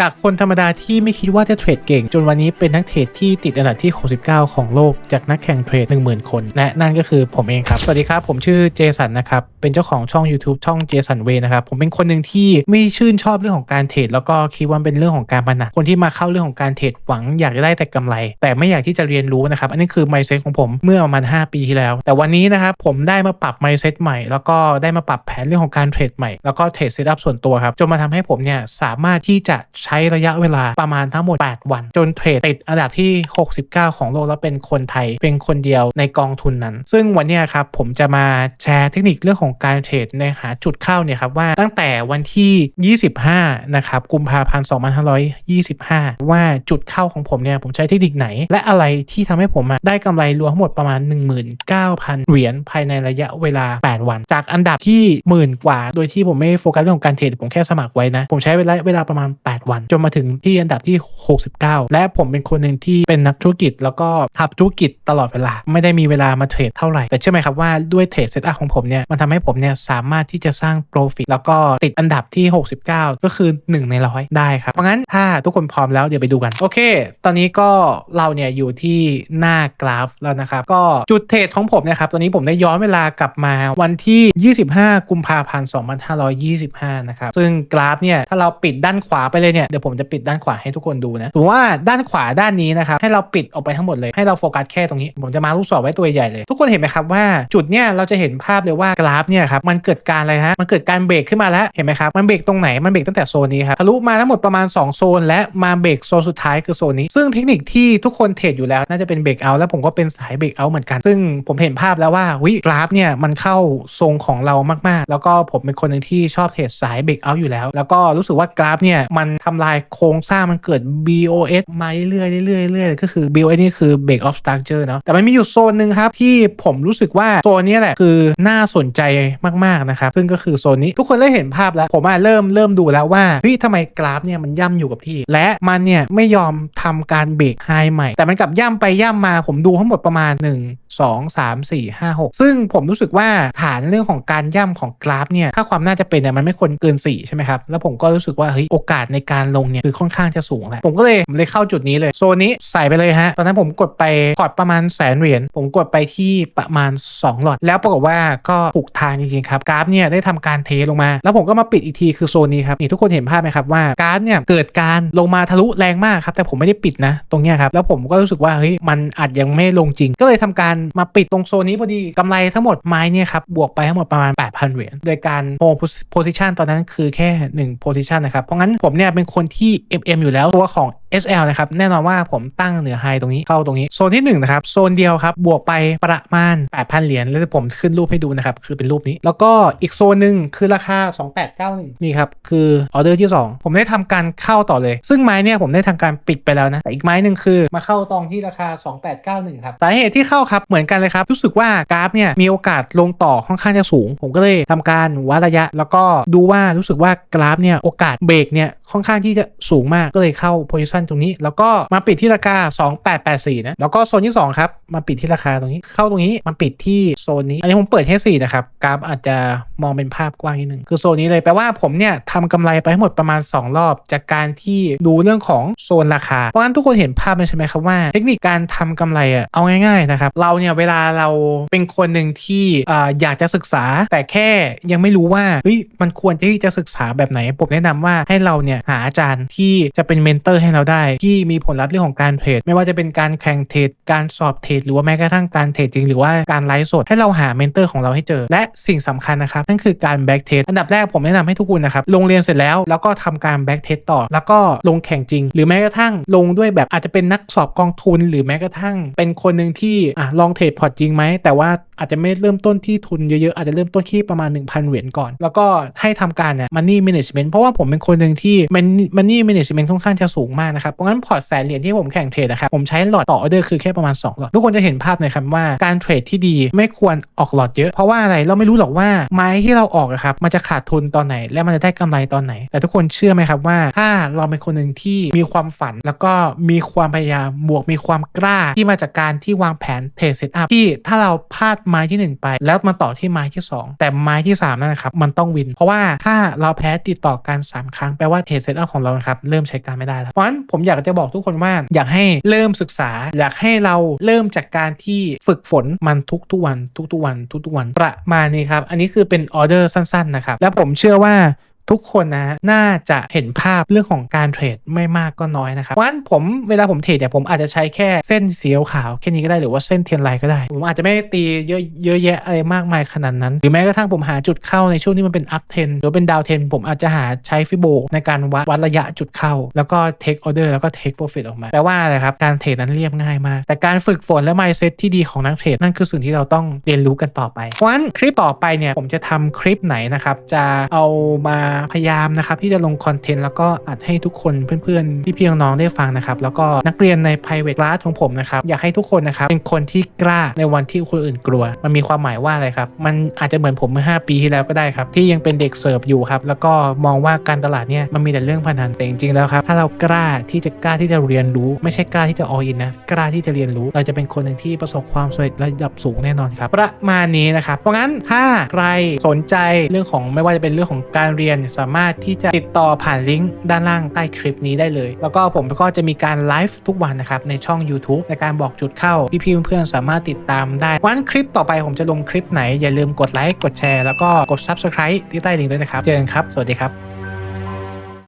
จากคนธรรมดาที่ไม่คิดว่าจะเทรดเก่ง จนวันนี้เป็นนักเทรดที่ติดอันดับที่ 69 ของโลก จากนักแข่งเทรด 10,000 คน และนั่นก็คือผมเองครับ สวัสดีครับ ผมชื่อเจสันนะครับ เป็นเจ้าของช่อง YouTube ช่องเจสันเวนะครับ ผมเป็นคนหนึ่งที่ไม่ชื่นชอบเรื่องของการเทรดแล้วก็คิดว่าเป็นเรื่องของการพนันคนที่มาเข้าเรื่องของการเทรดหวังอยากจะได้แต่กำไร แต่ไม่อยากที่จะเรียนรู้นะครับอันนี้คือ mindset ของผมเมื่อประมาณ 5 ปีที่แล้ว แต่วันนี้นะครับผมได้มาปรับ mindset ใหม่ แล้วก็ได้มาปรับแผนเรื่องของการเทรดใหม่แล้วก็เทรดเซตอัพส่วนตัวครับจนมาทำให้ผมเนี่ยสามารถที่จะใช้ระยะเวลาประมาณทั้งหมด 8 วัน จนเทรดติดอันดับที่ 69 ของโลกแล้วเป็นคนไทยเป็นคนเดียวในกองทุนนั้น ซึ่งวันนี้ครับผมจะมาแชร์เทคนิคเรื่องของการเทรดในหาจุดเข้าเนี่ยครับว่าตั้งแต่วันที่ 25 นะครับกุมภาพันธ์ 2525 ว่าจุดเข้าของผมเนี่ยผมใช้เทคนิคไหน และอะไรที่ทำให้ผมได้กำไรรวมทั้งหมดประมาณ 19,000 เหรียญภายในระยะเวลา 8 วัน จากอันดับที่หมื่นกว่า โดยที่ผมไม่โฟกัสเรื่องของการเทรดผมแค่สมัครไว้นะ ผมใช้เวลาเวลาประมาณ 8 วันจนมาถึงที่อันดับที่ 69 และผมเป็นคนหนึ่งที่เป็นนักธุรกิจ แล้วก็ทำธุรกิจตลอดเวลา ไม่ได้มีเวลามาเทรดเท่าไหร่ แต่เชื่อไหมครับว่าด้วยเทรดเซตอัพของผมเนี่ยมันทำให้ผมเนี่ยสามารถที่จะสร้างโปรฟิตแล้วก็ติดอันดับที่ 69 ก็คือ 1 ในร้อยได้ครับเพราะงั้นถ้าทุกคนพร้อมแล้วเดี๋ยวไปดูกันโอเค ตอนนี้ก็เราเนี่ยอยู่ที่หน้ากราฟแล้วนะครับก็จุดเทรดของผมเนะครับตอนนี้ผมได้ย้อนเวลากลับมาวันที่ 25 กุมภาพันธ์ 2525 นะครับซึ่งกราฟเนี่ยถ้าเราปิดด้านขวาไปเลยเนี่ยเดี๋ยวผมจะปิดด้านขวาให้ทุกคนดูนะสมมติว่าด้านขวาด้านนี้นะครับให้เราปิดออกไปทั้งหมดเลยให้เราโฟกัสแค่ตรงนี้ ผมจะมาลูกศรไว้ตัวใหญ่เลย ทุกคนเห็นไหมครับว่าจุดเนี่ยเราจะเห็นภาพเลยว่ากราฟเนี่ยครับมันเกิดการอะไรฮะมันเกิดการเบรกขึ้นมาแล้วเห็นไหมครับมันเบรกตรงไหนมันเบรกตั้งแต่โซนนี้ครับทะลุมาทั้งหมดประมาณ 2 โซน และมาเบรกโซนสุดท้ายคือโซนนี้ ซึ่งเทคนิคที่ทุกคนเทรดอยู่แล้วน่าจะเป็นเบรกเอาแล้วผมก็เป็นสายเบรกเอาเหมือนกัน ซึ่งผมเห็นภาพแล้วว่าวิกราฟเนี่ยมันเข้าทรงของเรามากๆ แล้วก็ผมเป็นคนหนึ่งที่ชอบเทรดสายเบรกเอาอยู่แล้ว แล้วก็รู้สึกว่ากราฟเนี่ยมันทำลายโครงสร้างมันเกิด BOS มาเรื่อยๆเรื่อยๆเรื่อยๆก็คือ BOS นี่คือ break of structure เนาะแต่มันมีอยู่โซนหนึ่งครับ ที่ผมรู้สึกว่าโซนนี้แหละคือน่าสนใจมากๆนะครับ ซึ่งก็คือโซนนี้ทุกคนได้เห็นภาพแล้ว ผมอะเริ่มเริ่มดูแล้วว่าเฮ้ยทำไมกราฟเนี่ยมันย่ำอยู่กับที่ และมันเนี่ยไม่ยอมทำการเบรกไฮใหม่ แต่มันกลับย่ำไปย่ำมาผมดูทั้งหมดประมาณ 1 2 3 4 5 6 ซึ่งผมรู้สึกว่าฐานเรื่องของการย่ำของกราฟเนี่ยถ้าความน่าจะเป็นเนี่ยมันไม่ควรเกิน4ใช่ไหมครับแล้วผมก็รู้สึกว่าเฮ้ยโอกาสในการลงเนี่ยคือค่อนข้างจะสูงแหละผมก็เลยผมเลยเข้าจุดนี้เลยโซนนี้ใส่ไปเลยฮะตอนนั้นผมกดไปพอร์ตประมาณแสนเหรียญผมกดไปที่ประมาณ 2 หลอด แล้วปรากฏว่าก็ถูกทางจริงๆครับกราฟเนี่ยได้ทำการเทลงมา แล้วผมก็มาปิดอีกทีคือโซนนี้ครับนี่ทุกคนเห็นภาพไหมครับว่ากราฟเนี่ยเกิดการลงมาทะลุแรงมากครับแต่ผมไม่ได้ปิดนะ ตรงเนี้ยครับแล้วผมก็รู้สึกว่าเฮ้ยมันอาจยังไม่ลงจริง ก็เลยทำการมาปิดตรงโซนนี้พอดีกำไรทั้งหมมดไม้เนี่ยครับบวกไปทั้งหมดประมาณ8,000 เหรียญ โดยการโฮโพซิชันตอนนั้นคือแค่ 1 โพซิชันนะครับ เพราะงั้นผมเนี่ยเป็นคนที่ MM อยู่แล้วตัวของ SL นะครับแน่นอนว่าผมตั้งเหนือไฮตรงนี้เข้าตรงนี้โซนที่1นะครับโซนเดียวครับบวกไปประมาณ 8,000 เหรียญแล้วผมขึ้นรูปให้ดูนะครับคือเป็นรูปนี้ แล้วก็อีกโซนหนึ่งคือราคา 2891นี่ครับคือออเดอร์ที่ 2 ผมได้ทำการเข้าต่อเลย ซึ่งไม้เนี่ยผมได้ทำการปิดไปแล้วนะแต่อีกไม้หนึ่งคือมาเข้าตรงที่ราคา 2891ครับสาเหตุที่เข้าครับเหมือนกันเลยครับรู้สึกว่ากราฟเนี่ยมีโอกาสลงต่อค่อนข้างจะสูง ผมก็เลยทำการวัดระยะ แล้วก็ดูว่ารู้สึกว่ากราฟเนี่ยโอกาสเบรกเนี่ย ค่อนข้างที่จะสูงมากก็เลยเข้าโพซิชันตรงนี้ แล้วก็มาปิดที่ราคา 2884 นะ แล้วก็โซนที่ 2 ครับ มาปิดที่ราคาตรงนี้ เข้าตรงนี้มาปิดที่โซนนี้ อันนี้ผมเปิดแค่4นะครับ กราฟอาจจะมองเป็นภาพกว้างนิดนึง คือโซนนี้เลยแปลว่าผมเนี่ยทำกำไรไปทั้งหมดประมาณ 2 รอบ จากการที่ดูเรื่องของโซนราคา เพราะฉะนั้นทุกคนเห็นภาพใช่ไหมครับว่า เทคนิคการทำกำไรอะเอาง่ายๆนะครับ เราเนี่ยเวลาเราเป็นคนหนึ่งที่อ่าอยากจะศึกษาแต่แค่ยังไม่รู้ว่าเฮ้ยมันควรที่จะศึกษาแบบไหน ผมแนะนำว่าให้เราเนี่ยหาอาจารย์ที่จะเป็นเมนเตอร์ให้เราได้ ที่มีผลลัพธ์เรื่องของการเทรดไม่ว่าจะเป็นการแข่งเทรดการสอบเทรดหรือว่าแม้กระทั่งการเทรดจริงหรือว่าการไลฟ์สดให้เราหาเมนเตอร์ของเราให้เจอ และสิ่งสำคัญนะครับนั่นคือการแบ็กเทสอันดับแรกผมแนะนำให้ทุกคนนะครับลงเรียนเสร็จแล้วแล้วก็ทำการแบ็กเทสต่อ แล้วก็ลงแข่งจริง หรือแม้กระทั่งลงด้วยแบบอาจจะเป็นนักสอบกองทุน หรือแม้กระทั่ง เป็นคนหนึ่งที่อะลองเทรดพอร์ตจริงไหมแต่ว่า อาจจะไม่เริ่มต้นที่ทุนเยอะๆ อาจจะเริ่มต้นที่ประมาณ 1,000 เหรียญก่อน แล้วก็ให้ทำการเนี่ย money management เพราะว่าผมเป็นคนหนึ่งที่ money management ค่อนข้างจะสูงมากนะครับเพราะงั้นพอร์ตแสนเหรียญที่ผมแข่งเทรดนะครับผมใช้หลอดต่อออเดอร์คือแค่ประมาณ2หลอดทุกคนจะเห็นภาพเลยครับว่าการเทรดที่ดีไม่ควรออกหลอดเยอะ เพราะว่าอะไรเราไม่รู้หรอกว่าไม้ที่เราออกอะครับมันจะขาดทุนตอนไหน และมันจะได้กำไรตอนไหน แต่ทุกคนเชื่อไหมครับว่า ถ้าเราเป็นคนหนึ่งที่มีความฝัน แล้วก็มีความพยายามบวกมีความกล้าที่มาจากการที่วางแผนเทรดเซตอัพที่ถ้าเราพลาดไม้ที่หนึ่งไป แล้วมาต่อที่ไม้ที่ 2 แต่ไม้ที่ 3 นั่นนะครับ มันต้องวิน เพราะว่าถ้าเราแพ้ติดต่อกัน 3 ครั้งแปลว่าเทสเซตอัพของเราครับเริ่มใช้การไม่ได้แล้วเพราะฉะนั้นผมอยากจะบอกทุกคนว่าอยากให้เริ่มศึกษา อยากให้เราเริ่มจากการที่ฝึกฝนมันทุกทุกวัน ทุกทุกวัน ทุกทุกวันประมาณนี้ครับอันนี้คือเป็นออเดอร์สั้นๆนะครับและผมเชื่อว่า ทุกคนนะ น่าจะเห็นภาพเรื่องของการเทรดไม่มากก็น้อยนะครับเพราะฉะนั้นผมเวลาผมเทรดเนี่ยผมอาจจะใช้แค่เส้นสีขาวแค่นี้ก็ได้หรือว่าเส้นเทียนไลน์ก็ได้ ผมอาจจะไม่ตีเยอะเยอะแยะอะไรมากมายขนาดนั้น หรือแม้กระทั่งผมหาจุดเข้าในช่วงที่มันเป็นอัพเทนหรือเป็นดาวเทนผมอาจจะหาใช้ฟิโบในการวัดวัดระยะจุดเข้า แล้วก็เทคออเดอร์แล้วก็เทคโปรฟิตออกมาแปลว่าอะไรครับการเทรดนั้นเรียบง่ายมาก แต่การฝึกฝนและ mindset ที่ดีของนักเทรดนั่นคือสิ่งที่เราต้องเรียนรู้กันต่อไปเพราะฉะนั้นคลิปต่อไปเนี่ยผมจะทำคลิปไหนนะครับจะเอามาพยายามนะครับที่จะลงคอนเทนต์แล้วก็อัดให้ทุกคนเพื่อนๆพี่ๆน้องๆได้ฟังนะครับแล้วก็นักเรียนใน private class ของผมนะครับอยากให้ทุกคนนะครับเป็นคนที่กล้าในวันที่คนอื่นกลัว มันมีความหมายว่าอะไรครับมันอาจจะเหมือนผมเมื่อ 5 ปีที่แล้วก็ได้ครับที่ยังเป็นเด็กเสิร์ฟอยู่ครับแล้วก็มองว่าการตลาดเนี่ยมันมีแต่เรื่องพนันแต่จริงๆแล้วครับถ้าเรากล้าที่จะกล้าที่จะเรียนรู้ ไม่ใช่กล้าที่จะ all in นะกล้าที่จะเรียนรู้เราจะเป็นคนหนึ่งที่ประสบความสำเร็จระดับสูงแน่นอนครับประมาณนี้นะครับเพราะงั้นถ้าใครสนใจเรื่องของไม่ว่าจะเป็นเรื่องของการเรียนสามารถที่จะติดต่อผ่านลิงก์ด้านล่างใต้คลิปนี้ได้เลย แล้วก็ผมก็จะมีการไลฟ์ทุกวันนะครับในช่อง YouTube ในการบอกจุดเข้า พี่ๆเพื่อนๆสามารถติดตามได้ วันคลิปต่อไปผมจะลงคลิปไหนอย่าลืมกดไลค์กดแชร์แล้วก็กด Subscribe ที่ใต้ลิงก์ด้วยนะครับ เจอกันครับ สวัสดีครับ